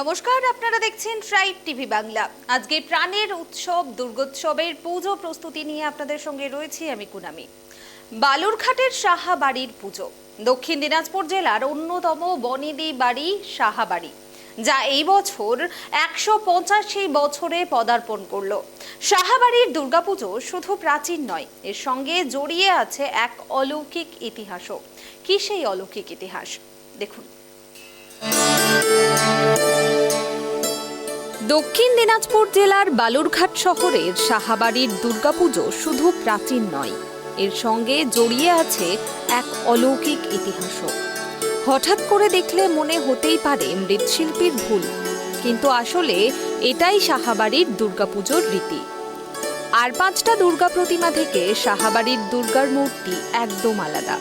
নমস্কার, আপনারা দেখছেন ট্রাইব টিভি বাংলা। আজকে প্রাণের উৎসব, দুর্গোৎসবের পুজো প্রস্তুতি নিয়ে আপনাদের সঙ্গে রয়েছি আমি কুনামি। বালুরঘাটের সাহা বাড়ির পুজো। দক্ষিণ দিনাজপুর জেলার অন্যতম বনেদি বাড়ি সাহা বাড়ি যা এই বছর একশো পঁচাশি বছরে পদার্পণ করল। সাহাবাড়ির দুর্গাপুজো শুধু প্রাচীন নয়, এর সঙ্গে জড়িয়ে আছে এক অলৌকিক ইতিহাসও। কি সেই অলৌকিক ইতিহাস? দেখুন। দক্ষিণ দিনাজপুর জেলার বালুরঘাট শহরের সাহাবাড়ির দুর্গাপুজো শুধু প্রাচীন নয়। এর সঙ্গে জড়িয়ে আছে এক অলৌকিক ইতিহাসও। হঠাৎ করে দেখলে মনে হতেই পারে মৃৎশিল্পীর ভুল, কিন্তু আসলে এটাই সাহাবাড়ির দুর্গাপুজোর রীতি। আর পাঁচটা দুর্গা প্রতিমা থেকে সাহাবাড়ির দুর্গার মূর্তি একদম আলাদা।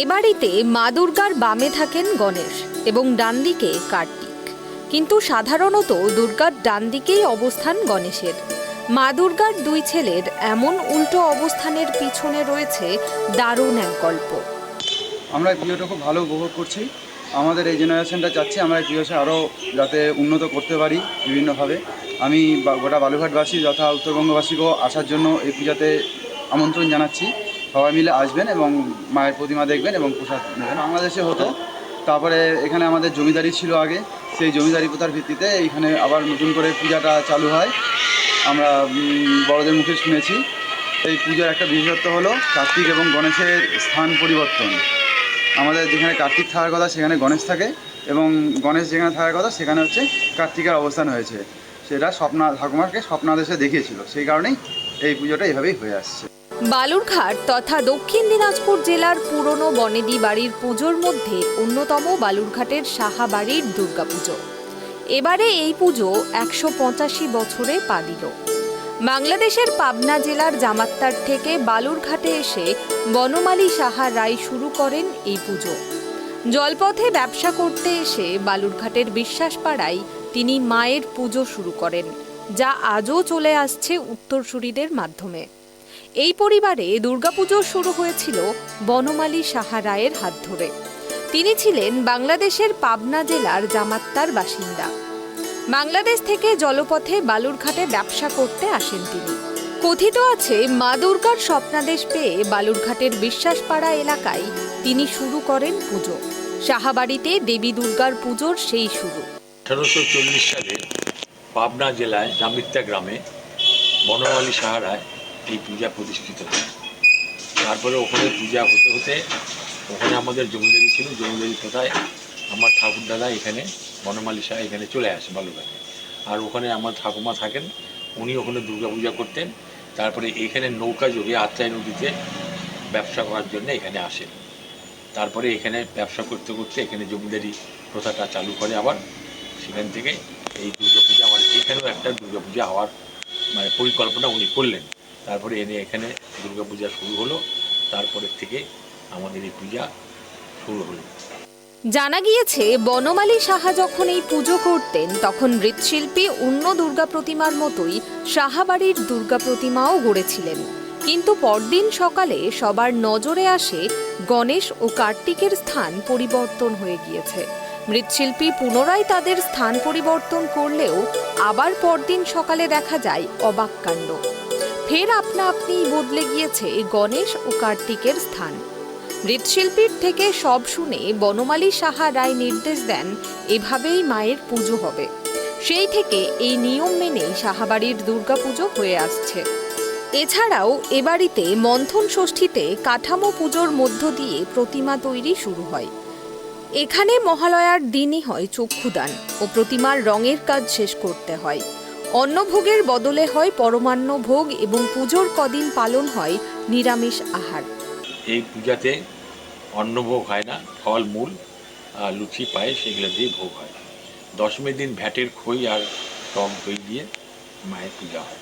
এ বাড়িতে মা দুর্গার বামে থাকেন গণেশ এবং ডান দিকে কার্তিক কিন্তু সাধারণত দুর্গার ডান দিকেই অবস্থান গণেশের। মা দুর্গার দুই ছেলের এমন উল্টো অবস্থানের পিছনে রয়েছে দারুণ এক গল্প আমরা পুজোটা খুব ভালো উপভোগ করছি। আমাদের এই জেনারেশনটা চাচ্ছি আমরা পুজোটা আরও যাতে উন্নত করতে পারি বিভিন্নভাবে। আমি গোটা বালুঘাটবাসী যথা উত্তরবঙ্গবাসীকেও আসার জন্য এই পূজাতে আমন্ত্রণ জানাচ্ছি। সবাই মিলে আসবেন এবং মায়ের প্রতিমা দেখবেন এবং প্রসাদ নেবেন। বাংলাদেশে হতো, তারপরে এখানে আমাদের জমিদারি ছিল আগে। সেই জমিদারি প্রথার ভিত্তিতে এইখানে আবার নতুন করে পূজাটা চালু হয়। আমরা বড়দের মুখে শুনেছি। এই পূজার একটা বিশেষত্ব হলো কার্তিক এবং গণেশের স্থান পরিবর্তন। আমাদের যেখানে কার্তিক থাকার কথা সেখানে গণেশ থাকে এবং গণেশ যেখানে থাকার কথা সেখানে হচ্ছে কার্তিকের অবস্থান হয়েছে। সেটা স্বপ্না ঠাকুমাকে স্বপ্নাদেশে দেখিয়েছিল। সেই কারণেই এই পুজোটা এভাবেই হয়ে আসছে। বালুরঘাট তথা দক্ষিণ দিনাজপুর জেলার পুরনো বনেদি বাড়ির পুজোর মধ্যে অন্যতম বালুরঘাটের সাহা বাড়ির দুর্গাপুজো। এবারে এই পুজো একশো পঁচাশি বছরে পা দিল বাংলাদেশের পাবনা জেলার জামাত্তার থেকে বালুরঘাটে এসে বনমালী সাহা রায় শুরু করেন এই পুজো। জলপথে ব্যবসা করতে এসে বালুরঘাটের বিশ্বাসপাড়ায় তিনি মায়ের পুজো শুরু করেন, যা আজও চলে আসছে উত্তরসূরিদের মাধ্যমে। এই পরিবারে দুর্গাপুজো শুরু হয়েছিল বনমালী সাহা রায়ের হাত ধরে। তিনি ছিলেন বাংলাদেশের পাবনা জেলার জামাত্তার বাসিন্দা। বাংলাদেশ থেকে জলপথে বালুরঘাটে ব্যবসা করতে আসেন তিনি। কথিত আছে, মা দুর্গার স্বপ্নাদেশ পেয়ে বালুরঘাটের বিশ্বাসপাড়া এলাকায় তিনি শুরু করেন পুজো। সাহাবাড়িতে দেবী দুর্গার পুজোর সেই শুরু। আঠারোশো চল্লিশ সালে পাবনা জেলায় জামিত্তা গ্রামে বনমালী সাহারায় এই পূজা প্রতিষ্ঠিত তারপরে ওখানে পূজা হতে হতে ওখানে আমাদের জমিদারি ছিল জমিদারি কোথায় আমার ঠাকুর দাদা এখানে বনমালী এখানে চলে আসে বালুঘাটে আর ওখানে আমার ঠাকুমা থাকেন, উনি ওখানে দুর্গা পূজা করতেন, তারপরে এখানে নৌকা যোগে আত্রাই নদীতে ব্যবসা করার জন্য এখানে আসেন। তারপরে এখানে ব্যবসা করতে করতে এখানে জমিদারি প্রথাটা চালু করে আবার সেখান থেকে এই দুর্গাপূজা আমার এখানেও একটা দুর্গাপূজা হওয়ার মানে পরিকল্পনা উনি করলেন। তারপরে এনে এখানে দুর্গাপূজা শুরু হলো। তারপরের থেকে আমাদের এই পূজা শুরু হলো। জানা গিয়েছে, বনমালী সাহা যখন এই পুজো করতেন, তখন মৃৎশিল্পী অন্য দুর্গা প্রতিমার মতোই সাহাবাড়ির দুর্গা প্রতিমাও গড়েছিলেন। কিন্তু পরদিন সকালে সবার নজরে আসে গণেশ ও কার্তিকের স্থান পরিবর্তন হয়ে গিয়েছে। মৃৎশিল্পী পুনরায় তাদের স্থান পরিবর্তন করলেও আবার পরদিন সকালে দেখা যায় অবাক কাণ্ড। ফের আপনা আপনি বদলে গিয়েছে গণেশ ও কার্তিকের স্থান। মৃৎশিল্পীর থেকে সব শুনে বনমালী সাহা রায় নির্দেশ দেন, এভাবেই মায়ের পুজো হবে। সেই থেকে এই নিয়ম মেনেই সাহাবাড়ির দুর্গাপুজো হয়ে আসছে। এছাড়াও এ বাড়িতে মন্থন ষষ্ঠীতে কাঠামো পুজোর মধ্য দিয়ে প্রতিমা তৈরি শুরু হয়। এখানে মহালয়ার দিনই হয় চক্ষুদান ও প্রতিমার রঙের কাজ শেষ করতে হয়। অন্নভোগের বদলে হয় পরমান্ন ভোগ এবং পুজোর কদিন পালন হয় নিরামিষ আহার। এই পূজাতে অন্নভোগ হয় না, ফল, মূল লুচি, পায়েস, এগুলো দিয়ে ভোগ হয়। দশমীর দিন ভ্যাটের খই আর টক দই দিয়ে মায়ের পূজা হয়।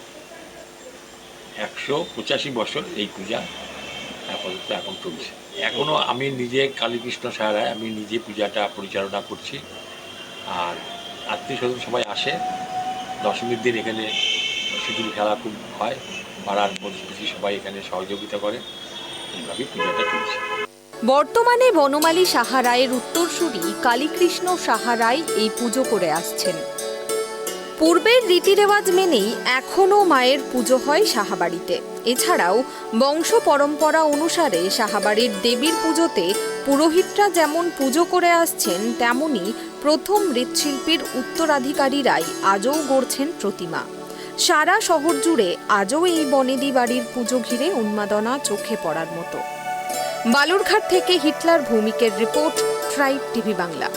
একশো পঁচাশি বছর এই পূজা আপাতত এখন চলছে। এখনও আমি নিজে কালীকৃষ্ণ সাহারায় আমি নিজে পূজাটা পরিচালনা করছি। আর আত্মীয় স্বজন সবাই আসে দশমীর দিন এখানে সিঁদুর খেলা খুব হয়। পাড়ার প্রতিবেশী সবাই এখানে সহযোগিতা করে। এইভাবে পূজাটা চলছে। বর্তমানে বনমালী সাহারায়ের উত্তরসূরি কালীকৃষ্ণ সাহারায় এই পুজো করে আসছেন। পূর্বের রীতিরেওয়াজ মেনেই এখনও মায়ের পুজো হয় সাহাবাড়িতে। এছাড়াও বংশ পরম্পরা অনুসারে সাহাবাড়ির দেবীর পুজোতে পুরোহিতরা যেমন পুজো করে আসছেন, তেমনি প্রথম মৃৎশিল্পীর উত্তরাধিকারীরাই আজও গড়ছেন প্রতিমা। সারা শহর জুড়ে আজও এই বনেদি বাড়ির পুজো ঘিরে উন্মাদনা চোখে পড়ার মতো। বালুরঘাট থেকে হিটলার ভৌমিকের রিপোর্ট ট্রাইব টিভি বাংলা।